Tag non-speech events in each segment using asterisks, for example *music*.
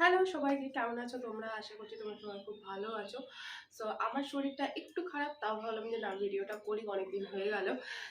Hello সবাইকে, কেমন আছো? তোমরা? আশা করছি তোমরা সবাই খুব ভালো আছো। সো আমার শরীরটা একটু খারাপ, তাও ভাবলাম যে না, ভিডিওটা করি, অনেকদিন হয়ে গেল।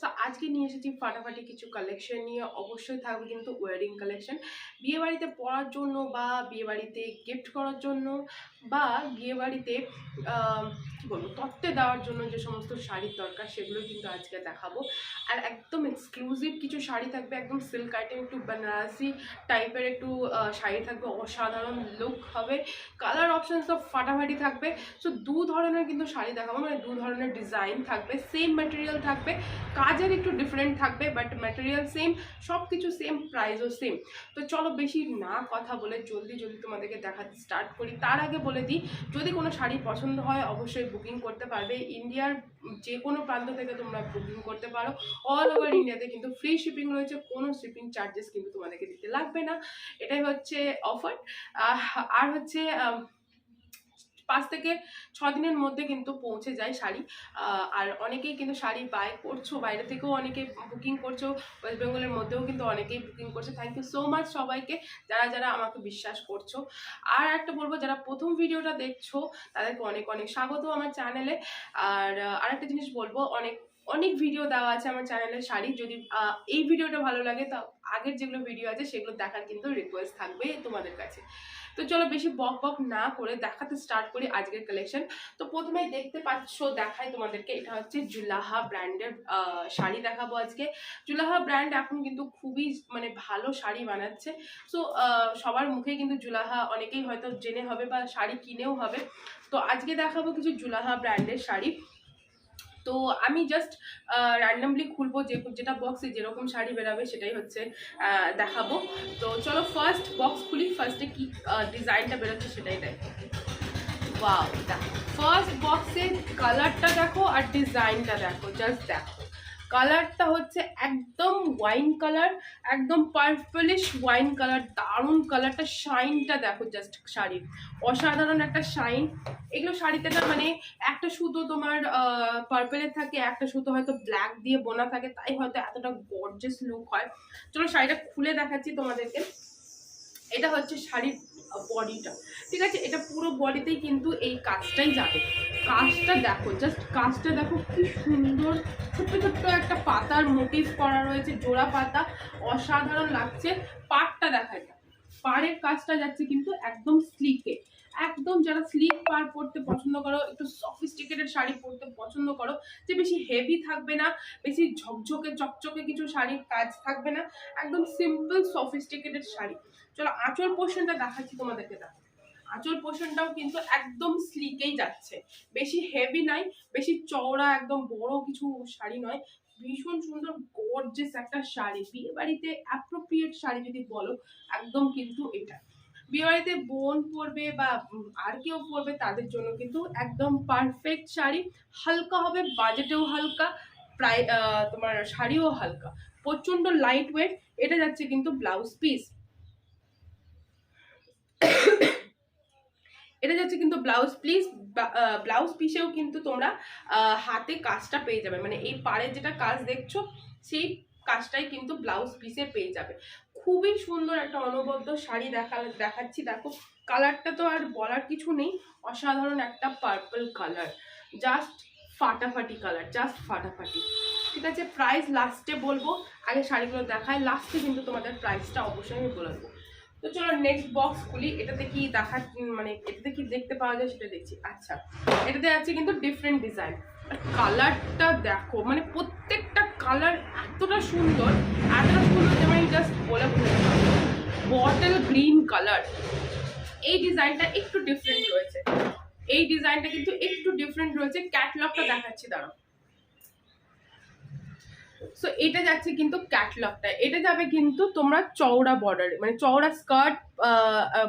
সো আজকে নিয়ে এসেছি ফাটাফাটি কিছু কালেকশন নিয়ে। অবশ্যই থাকবে কিন্তু ওয়ারিং কালেকশন বিয়েবাড়িতে পড়ার জন্য বা বিয়েবাড়িতে গিফট করার জন্য বা বিয়েবাড়িতে কী বলব, তত্ত্বে দেওয়ার জন্য যে সমস্ত শাড়ির দরকার, সেগুলো কিন্তু আজকে দেখাবো। আর একদম এক্সক্লুসিভ কিছু শাড়ি থাকবে, একদম সিল্ক আইটেম একটু বেনারসি টাইপের একটু শাড়ি থাকবে, অসাধারণ লুক হবে। কালার অপশন সব ফাটাফাটি থাকবে। সো দু ধরনের কিন্তু শাড়ি দেখাবো মানে দু ধরনের ডিজাইন থাকবে সেম ম্যাটেরিয়াল থাকবে, কাজের একটু ডিফারেন্ট থাকবে বাট ম্যাটেরিয়াল সেম সব কিছু সেম প্রাইসও সেম তো চলো বেশি না কথা বলে জলদি জলদি তোমাদেরকে দেখাতে স্টার্ট করি। তার আগে বলে দিই, যদি কোনো শাড়ি পছন্দ হয়, অবশ্যই বুকিং করতে পারবে। ইন্ডিয়ার যে কোনো প্রান্ত থেকে তোমরা বুকিং করতে পারো। অল ওভার ইন্ডিয়াতে কিন্তু ফ্রি শিপিং রয়েছে, কোনো শিপিং চার্জেস কিন্তু তোমাদেরকে দিতে লাগবে না। এটাই হচ্ছে অফার আর হচ্ছে পাঁচ থেকে ছ দিনের মধ্যে কিন্তু পৌঁছে যায় শাড়ি। আর অনেকেই কিন্তু শাড়ি বাই করছ, বাইরে থেকেও অনেকে বুকিং করছ ওয়েস্ট বেঙ্গলের মধ্যেও কিন্তু অনেকেই বুকিং করছে। থ্যাংক ইউ সো মাচ সবাইকে, যারা যারা আমাকে বিশ্বাস করছ। আর একটা বলব, যারা প্রথম ভিডিওটা দেখছ, তাদেরকে অনেক অনেক স্বাগত আমার চ্যানেলে আর আরেকটা জিনিস বলব, অনেক অনেক ভিডিও দেওয়া আছে আমার চ্যানেলে শাড়ি যদি এই ভিডিওটা ভালো লাগে, তা আগের যেগুলো ভিডিও আছে, সেগুলো দেখার কিন্তু রিকোয়েস্ট থাকবে তোমাদের কাছে। তো চলো বেশি বক বক না করে দেখাতে স্টার্ট করি আজকের কালেকশন তো প্রথমে দেখতে পাচ্ছ, দেখাই তোমাদেরকে, এটা হচ্ছে জুলাহা ব্র্যান্ডের শাড়ি দেখাবো আজকে। জুলাহা ব্র্যান্ড এখন কিন্তু খুবই মানে ভালো শাড়ি বানাচ্ছে। সো সবার মুখে কিন্তু জুলাহা অনেকেই হয়তো জেনে হবে বা শাড়ি কিনেও হবে। তো আজকে দেখাবো কিছু জুলাহা ব্র্যান্ডের শাড়ি। তো আমি জাস্ট র্যান্ডামলি খুলবো যে, যেটা বক্সে যেরকম শাড়ি বেরাবে সেটাই হচ্ছে দেখাবো। তো চলো ফার্স্ট বক্স খুলি ফার্স্টে কি ডিজাইনটা বেরোচ্ছে সেটাই দেখো। ওয়াও দেখো। ফার্স্ট বক্সের কালারটা দেখো আর ডিজাইনটা দেখো জাস্ট দেখো। কালারটা হচ্ছে একদম ওয়াইন কালার একদম পারপলিশ ওয়াইন কালার দারুণ কালারটা শাইনটা দেখো জাস্ট শাড়ির। অসাধারণ একটা শাইন এগুলো শাড়িতে না মানে একটা সুতো তোমার পার্পেলের থাকে, একটা সুতো হয়তো ব্ল্যাক দিয়ে বোনা থাকে, তাই হয়তো এতটা গর্জেস লুক হয়। চলো শাড়িটা খুলে দেখাচ্ছি তোমাদেরকে। এটা হচ্ছে শাড়ির বডিটা ঠিক আছে? এটা পুরো বডিতেই কিন্তু এই কাজটাই যাবে। কাজটা দেখো জাস্ট কাজটা দেখো খুব সুন্দর। ছোট্ট ছোট্ট একটা পাতার মোটিভ করা রয়েছে, জোড়া পাতা। অসাধারণ লাগছে। পাটটা দেখা যায় পাড়ের কাজটা যাচ্ছে কিন্তু একদম স্লিকে একদম যারা স্লিপ পার পরতে পছন্দ করো, একটু সফিস্টিকেটেড শাড়ি পরতে পছন্দ করো, যে বেশি হেভি থাকবে না, বেশি ঝকঝকে, চকচকে কিছু শাড়ির কাজ থাকবে না, একদম সিম্পল সফিস্টিকেটেড শাড়ি। চলো, আঁচল পোর্শনটা দেখাচ্ছি তোমাদেরকে দেখো। আঁচল পোর্শনটাও কিন্তু একদম স্লিকেই যাচ্ছে। বেশি হেভি নাই, বেশি চওড়া, একদম বড় কিছু শাড়ি নয়। ভীষণ সুন্দর গর্জেস একটা শাড়ি। বিয়ে বাড়িতে অ্যাপ্রোপ্রিয়েট শাড়ি যদি বলো, একদম কিন্তু এটা। বিয়ে বাড়িতে বোন পরবে বা আর কেউ পরবে তাদের জন্য কিন্তু একদম পারফেক্ট শাড়ি। হালকা হবে বাজেটেও হালকা, প্রায় তোমার শাড়িও হালকা। প্রচণ্ড লাইট ওয়েট এটা যাচ্ছে কিন্তু ব্লাউজ পিস এটা যাচ্ছে কিন্তু ব্লাউজ প্লিজ ব্লাউজ পিসেও কিন্তু তোমরা হাতে কাজটা পেয়ে যাবে। মানে এই পাড়ের যেটা কাজ দেখছ, সেই কাজটাই কিন্তু ব্লাউজ পিসে পেয়ে যাবে। খুবই সুন্দর একটা অনবদ্য শাড়ি দেখা, দেখাচ্ছি। দেখো কালারটা তো আর বলার কিছু নেই। অসাধারণ একটা পার্পল কালার জাস্ট ফাটাফাটি কালার জাস্ট ফাটাফাটি। ঠিক আছে প্রাইস লাস্টে বলব। আগে শাড়িগুলো দেখায় লাস্টে কিন্তু তোমাদের প্রাইসটা অবশ্যই আমি বলে দেবো। তো চলো নেক্সট বক্স খুলি। এটাতে কি দেখা মানে এটাতে কি দেখতে পাওয়া যায় সেটা দেখছি। আচ্ছা এটাতে আছে কিন্তু ডিফারেন্ট ডিজাইন কালারটা দেখো মানে প্রত্যেকটা কালার এতটা সুন্দর এতটা সুন্দর যে জাস্ট বলে বটল গ্রিন কালার এই ডিজাইনটা একটু ডিফারেন্ট রয়েছে। এই ডিজাইনটা কিন্তু একটু ডিফারেন্ট রয়েছে। ক্যাটলগটা দেখাচ্ছি, দাঁড়াও। সো এটা যাচ্ছে কিন্তু ক্যাটলগটা এটা যাবে কিন্তু তোমরা চওড়া বর্ডারে মানে চওড়া স্কার্ট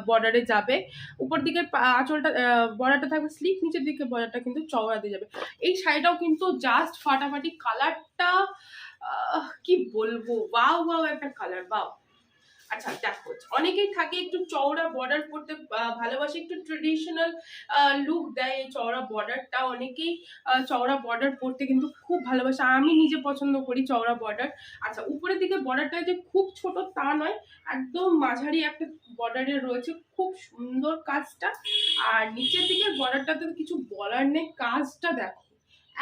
বর্ডারে যাবে। উপর দিকে আঁচলটা বর্ডারটা থাকবে স্লিক নিচের দিকে বর্ডারটা কিন্তু চওড়া দিয়ে যাবে। এই শাড়িটাও কিন্তু জাস্ট ফাটাফাটি কালারটা কি বলব? ওয়াও ওয়াও একটা কালার বাও আচ্ছা দেখো, অনেকেই থাকে একটু চওড়া বর্ডার পড়তে ভালোবাসে, একটু ট্রেডিশনাল লুক দেয় এই চওড়া বর্ডারটা অনেকেই চওড়া বর্ডার পড়তে কিন্তু খুব ভালোবাসে। আমি নিজে পছন্দ করি চওড়া বর্ডার আচ্ছা উপরের দিকে বর্ডারটা যে খুব ছোট তা নয়, একদম মাঝারি একটা বর্ডারে রয়েছে। খুব সুন্দর কাজটা। আর নিচের দিকের বর্ডারটাতে কিছু বলার নেই। কাজটা দেখো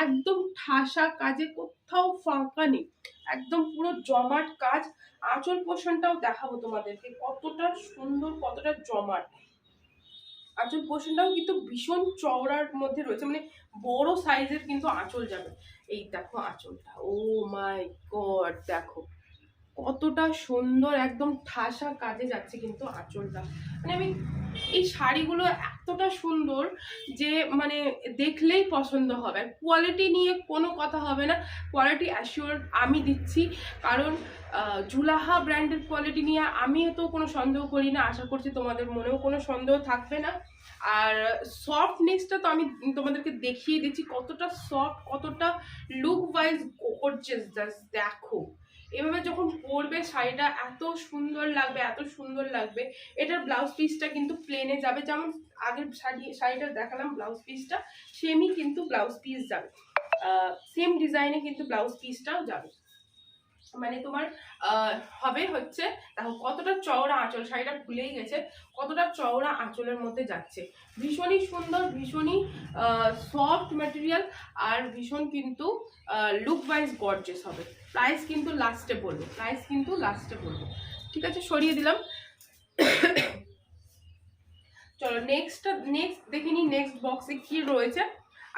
একদম ঠাসা কাজে কোথাও ফাঁকা নেই। একদম পুরো জমাট কাজ। আঁচল পোষণটাও দেখাবো তোমাদেরকে, কতটা সুন্দর, কতটা জমাট। আঁচল পোষণটাও কিন্তু ভীষণ চওড়ার মধ্যে রয়েছে মানে বড় সাইজের কিন্তু আঁচল যাবে। এই দেখো আঁচলটা, ও মাই গড, দেখো। কতটা সুন্দর, একদম ঠাসা কাজে যাচ্ছে কিন্তু আঁচলটা। মানে আমি এই শাড়িগুলো এতটা সুন্দর যে মানে দেখলেই পছন্দ হবে। কোয়ালিটি নিয়ে কোনো কথা হবে না। কোয়ালিটি অ্যাসিওর আমি দিচ্ছি। কারণ জুলাহা ব্র্যান্ডের কোয়ালিটি নিয়ে আমিও তো কোনো সন্দেহ করি না। আশা করছি তোমাদের মনেও কোনো সন্দেহ থাকবে না। আর সফটনেসটা তো আমি তোমাদেরকে দেখিয়ে দিচ্ছি। কতটা সফট কতটা লুক ওয়াইজ গর্জেস জাস্ট দেখো। এভাবে যখন পরবে শাড়িটা, এত সুন্দর লাগবে, এত সুন্দর লাগবে। এটার ব্লাউজ পিসটা কিন্তু প্লেনে যাবে। যেমন আগের শাড়ি, শাড়িটা দেখালাম ব্লাউজ পিসটা সেমই কিন্তু ব্লাউজ পিস যাবে। সেম ডিজাইনে কিন্তু ব্লাউজ পিসটাও যাবে। মানে তোমার হবে হচ্ছে, দেখো কতটা চওড়া আঁচল, শাড়িটা খুলেই গেছে, কতটা চওড়া আঁচলের মধ্যে যাচ্ছে। ভীষণই সুন্দর, ভীষণই সফট ম্যাটেরিয়াল আর ভীষণ কিন্তু লুক ওয়াইজ গর্জেস হবে। প্রাইস কিন্তু লাস্টে বলব প্রাইস কিন্তু লাস্টে বলব। ঠিক আছে, সরিয়ে দিলাম। *coughs* চলো নেক্সট নেক্সট দেখিনি নেক্সট বক্সে কি রয়েছে।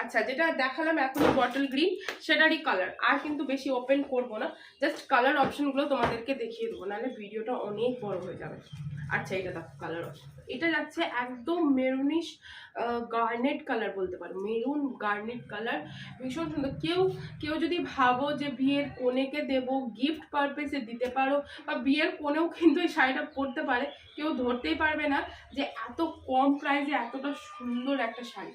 আচ্ছা যেটা দেখালাম এখন বটল গ্রিন সেটারই কালার আর কিন্তু বেশি ওপেন করব না জাস্ট কালার অপশনগুলো তোমাদেরকে দেখিয়ে দেবো, নাহলে ভিডিওটা অনেক বড় হয়ে যাবে। আচ্ছা এটা দেখো কালার অপশন এটা যাচ্ছে একদম মেরুনিশ গার্নেট কালার বলতে পারো মেরুন গার্নেট কালার ভীষণ সুন্দর। কেউ কেউ যদি ভাবো যে বিয়ের কোনেকে দেবো গিফট পারপেসে দিতে পারো, বা বিয়ের কোনেও কিন্তু এই শাড়িটা পরতে পারে, কেউ ধরতেই পারবে না যে এত কম প্রাইসে এতটা সুন্দর একটা শাড়ি।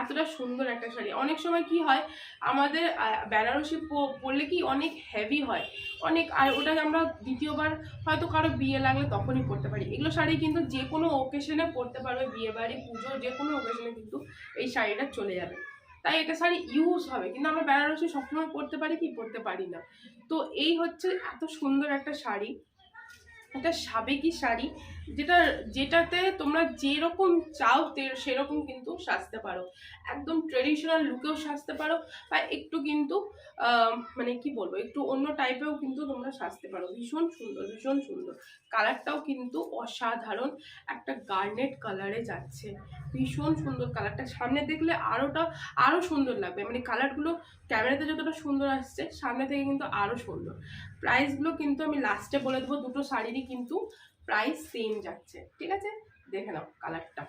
এতটা সুন্দর একটা শাড়ি। অনেক সময় কি হয়, আমাদের বেনারসি পরলে কি অনেক হেভি হয়। অনেক, আর ওটা আমরা দ্বিতীয়বার হয়তো কারও বিয়ে লাগলে তখনই পরতে পারি। এগুলো শাড়ি কিন্তু যে কোনো ওকেশনে পরতে পারবে, বিয়ে বাড়ি, পুজো যে কোনো ওকেশনে কিন্তু এই শাড়িটা চলে যাবে। তাই এটা শাড়ি ইউজ হবে। কিন্তু আমরা বেনারসি সবসময় পরতে পারি কি? পরতে পারি না। তো এই হচ্ছে এত সুন্দর একটা শাড়ি। এটা সাবেকি শাড়ি, যেটা, যেটাতে তোমরা যেরকম চাও সেরকম কিন্তু সাজতে পারো। একদম ট্রেডিশনাল লুকেও সাজতে পারো বা একটু কিন্তু মানে কি বলব, একটু অন্য টাইপেও কিন্তু তোমরা সাজতে পারো। ভীষণ সুন্দর ভীষণ সুন্দর। কালারটাও কিন্তু অসাধারণ। একটা গার্নেট কালারে যাচ্ছে। ভীষণ সুন্দর কালারটা সামনে দেখলে আরোটা আরও সুন্দর লাগবে। মানে কালারগুলো ক্যামেরাতে যতটা সুন্দর আসছে, সামনে থেকে কিন্তু আরও সুন্দর। প্রাইসগুলো কিন্তু আমি লাস্টে বলে দেবো, দুটো শাড়িরই কিন্তু প্রাইস সেম যাচ্ছে, ঠিক আছে? দেখে নাও কালারটা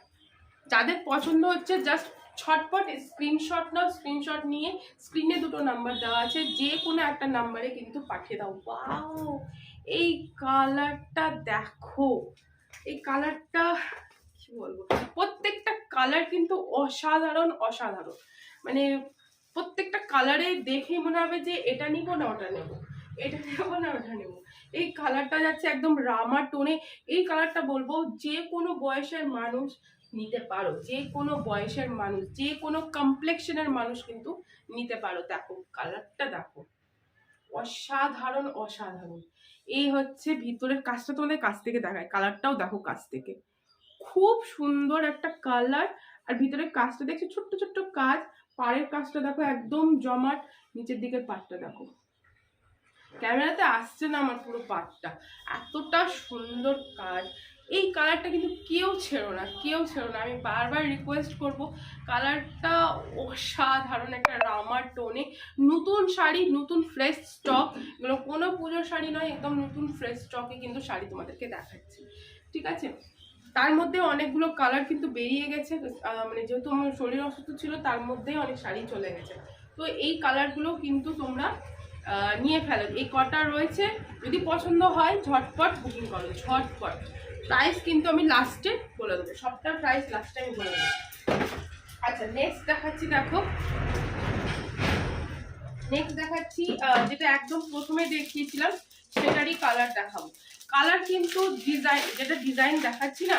যাদের পছন্দ হচ্ছে জাস্ট ছটপট স্ক্রিনশট নাও স্ক্রিনশট নিয়ে স্ক্রিনে দুটো নাম্বার দেওয়া আছে, যে কোনো একটা নাম্বারে কিন্তু পাঠিয়ে দাও। ওয়াও এই কালারটা দেখো, এই কালারটা কি বলব? প্রত্যেকটা কালার কিন্তু অসাধারণ অসাধারণ। মানে প্রত্যেকটা কালারে দেখেই মনে হবে যে এটা নিবো না ওটা নেব। এটা নেব না, ওটা নেব। এই কালারটা যাচ্ছে একদম রামা টোনে এই কালারটা বলব, যে কোনো বয়সের মানুষ নিতে পারো। যে কোনো বয়সের মানুষ, যে কোনো কমপ্লেক্সনের মানুষ কিন্তু নিতে পারো। দেখো কালারটা দেখো। অসাধারণ অসাধারণ। এই হচ্ছে ভিতরের কাজটা তোমাদের কাছ থেকে দেখায়। কালারটাও দেখো কাছ থেকে। খুব সুন্দর একটা কালার আর ভিতরের কাজটা দেখছ, ছোট্ট ছোট্ট কাজ। পাড়ের কাজটা দেখো, একদম জমাট। নিচের দিকের পাটটা দেখো। ক্যামেরাতে আসছে না আমার পুরো পাটটা। এতটা সুন্দর কাজ। এই কালারটা কিন্তু কেউ ছেড়ো না, কেউ ছেড়ো না। আমি বারবার রিকোয়েস্ট করব, কালারটা অসাধারণ একটা রামার টোনে নতুন শাড়ি, নতুন ফ্রেশ স্টক এগুলো কোনো পুজোর শাড়ি নয়, একদম নতুন ফ্রেশ স্টকে কিন্তু শাড়ি তোমাদেরকে দেখাচ্ছি। ঠিক আছে? তার মধ্যে অনেকগুলো কালার কিন্তু বেরিয়ে গেছে। মানে যেহেতু আমার শরীর অসুস্থ ছিল, তার মধ্যেই অনেক শাড়ি চলে গেছে। তো এই কালারগুলো কিন্তু তোমরা নিয়ে ফেলো এই কটা রয়েছে, যদি পছন্দ হয়, ঝটপট বুকিং করো, ঝটপট। প্রাইস কিন্তু আমি লাস্টে বলে দেবো। সবটার প্রাইস লাস্টে আমি বলে দেবো। আচ্ছা নেক্সট দেখাচ্ছি, দেখো। নেক্সট দেখাচ্ছি যেটা একদম প্রথমে দেখিয়েছিলাম, সেটারই কালার দেখাবো। কালার কিন্তু ডিজাইন যেটা ডিজাইন দেখাচ্ছি না,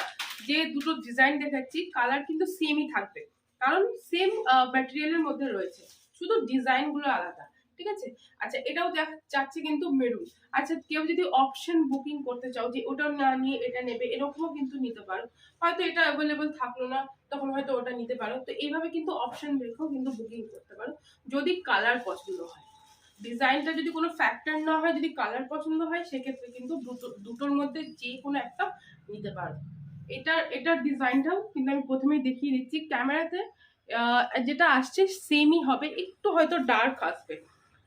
যে দুটো ডিজাইন দেখাচ্ছি কালার কিন্তু সেমই থাকবে। কারণ সেম ম্যাটেরিয়ালের মধ্যে রয়েছে। শুধু ডিজাইনগুলো আলাদা। ঠিক আছে? আচ্ছা এটাও দেখ, চাচ্ছে কিন্তু মেরুন আচ্ছা কেউ যদি অপশন বুকিং করতে চাও যে ওটা না নিয়ে এটা নেবে, এরকমও কিন্তু নিতে পারো। হয়তো এটা অ্যাভেলেবল থাকল না, তখন হয়তো ওটা নিতে পারো। তো এইভাবে কিন্তু অপশন রেখেও কিন্তু বুকিং করতে পারো, যদি কালার পছন্দ হয়। ডিজাইনটা যদি কোনো ফ্যাক্টর না হয়, যদি কালার পছন্দ হয়, সেক্ষেত্রে কিন্তু দুটো, দুটোর মধ্যে যে কোনো একটা নিতে পারো। এটার এটার ডিজাইনটাও কিন্তু আমি প্রথমেই দেখিয়ে দিচ্ছি। ক্যামেরাতে যেটা আসছে সেমই হবে। একটু হয়তো ডার্ক আসবে।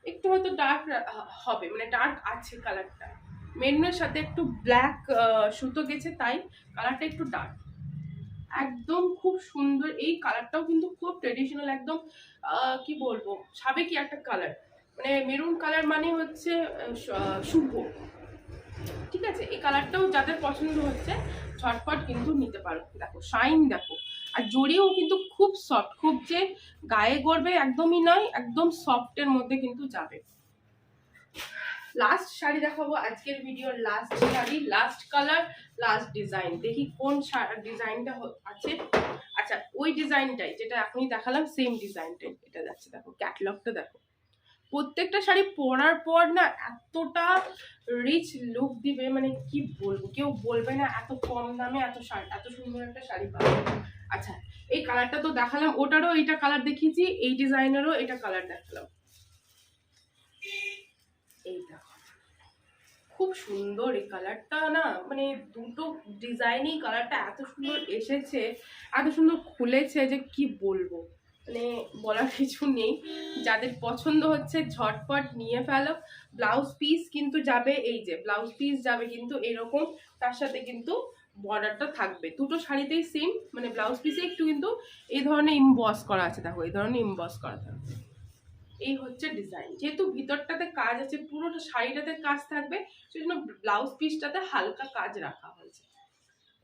একটু হয়তো ডার্ক হবে মানে ডার্ক আছে কালারটা মেরুনের সাথে একটু ব্ল্যাক সুতো গেছে তাই কালারটা একটু ডার্ক একদম খুব সুন্দর, এই কালারটাও কিন্তু খুব ট্রেডিশনাল একদম কি বলব, সাবেকি একটা কালার মানে মেরুন কালার মানে হচ্ছে শুভ। ঠিক আছে? এই কালারটাও যাদের পছন্দ হচ্ছে, ঝটপট কিন্তু নিতে পারো। দেখো শাইন দেখো। আর জড়িয়েও কিন্তু খুব সফট খুব যে গায়ে গড়বে একদমই নয়, একদম সফটের মধ্যে কিন্তু যাবে। লাস্ট শাড়ি দেখাবো, আজকের ভিডিওর last sari last colour last design দেখি কোন ডিজাইনটা আছে। আচ্ছা ওই ডিজাইনটাই যেটা এখনই দেখালাম সেম ডিজাইনটাই এটা যাচ্ছে, দেখো ক্যাটলগটা দেখো। প্রত্যেকটা শাড়ি পরার পর না এতটা রিচ লুক দিবে মানে কি বলব? কেউ বলবে না এত কম দামে এত শাড়ি, এত সুন্দর একটা শাড়ি পাবে। আচ্ছা এই কালারটা তো দেখালাম, ওটারও এইটা কালার দেখিয়েছি, এই ডিজাইনেরও এটা কালার দেখালাম। খুব সুন্দর এই কালারটা না মানে দুটো ডিজাইনই কালারটা এত সুন্দর এসেছে, এত সুন্দর খুলেছে যে কি বলব? মানে বলার কিছু নেই। যাদের পছন্দ হচ্ছে, ঝটপট নিয়ে ফেলো। ব্লাউজ পিস কিন্তু যাবে এই যে ব্লাউজ পিস যাবে কিন্তু এরকম, তার সাথে কিন্তু বর্ডারটা থাকবে। দুটো শাড়িতেই সেম মানে ব্লাউজ পিসে একটু কিন্তু এই ধরনের ইমবস করা আছে দেখো, এই ধরনের ইমবস করা থাকবে। এই হচ্ছে ডিজাইন যেহেতু ভিতরটাতে কাজ আছে, পুরোটা শাড়িটাতে কাজ থাকবে সেই জন্য ব্লাউজ পিসটাতে হালকা কাজ রাখা হয়েছে।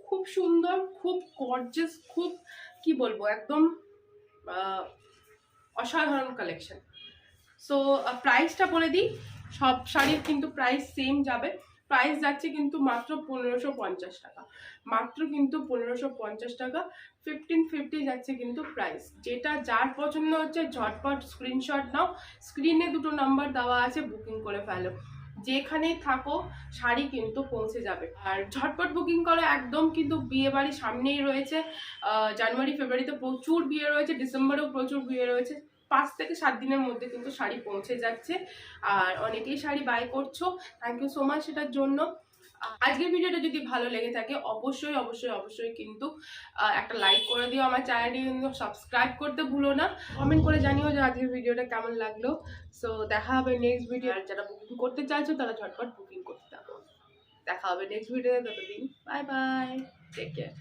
খুব সুন্দর, খুব গর্জেস খুব, কি বলব, একদম অসাধারণ কালেকশন সো প্রাইসটা বলে দিই, সব শাড়ির কিন্তু প্রাইস সেম যাবে। প্রাইস যাচ্ছে কিন্তু মাত্র পনেরোশো পঞ্চাশ টাকা। মাত্র কিন্তু পনেরোশো পঞ্চাশ টাকা ফিফটিন ফিফটি যাচ্ছে কিন্তু প্রাইস যেটা যার পছন্দ হচ্ছে, ঝটপট স্ক্রিনশট নাও। স্ক্রিনে দুটো নাম্বার দেওয়া আছে বুকিং করে ফেলো। যেখানেই থাকো, শাড়ি কিন্তু পৌঁছে যাবে। আর ঝটপট বুকিং করো, একদম কিন্তু বিয়ে বাড়ি সামনেই রয়েছে। জানুয়ারি ফেব্রুয়ারিতে প্রচুর বিয়ে রয়েছে ডিসেম্বরেও প্রচুর বিয়ে রয়েছে। পাঁচ থেকে সাত দিনের মধ্যে কিন্তু শাড়ি পৌঁছে যাচ্ছে। আর অনেকেই শাড়ি বাই করছ। থ্যাংক ইউ সো মাচ সেটার জন্য। আজকের ভিডিওটা যদি ভালো লেগে থাকে, অবশ্যই অবশ্যই অবশ্যই কিন্তু একটা লাইক করে দিও আমার চ্যানেলটি কিন্তু সাবস্ক্রাইব করতে ভুলো না। কমেন্ট করে জানিও যে আজকের ভিডিওটা কেমন লাগল। সো দেখা হবে নেক্সট ভিডিও আর যারা বুকিং করতে চাইছো, তারা ঝটপট বুকিং করতে দেখা হবে নেক্সট ভিডিওতে ততদিন বাই বাই টেক কেয়ার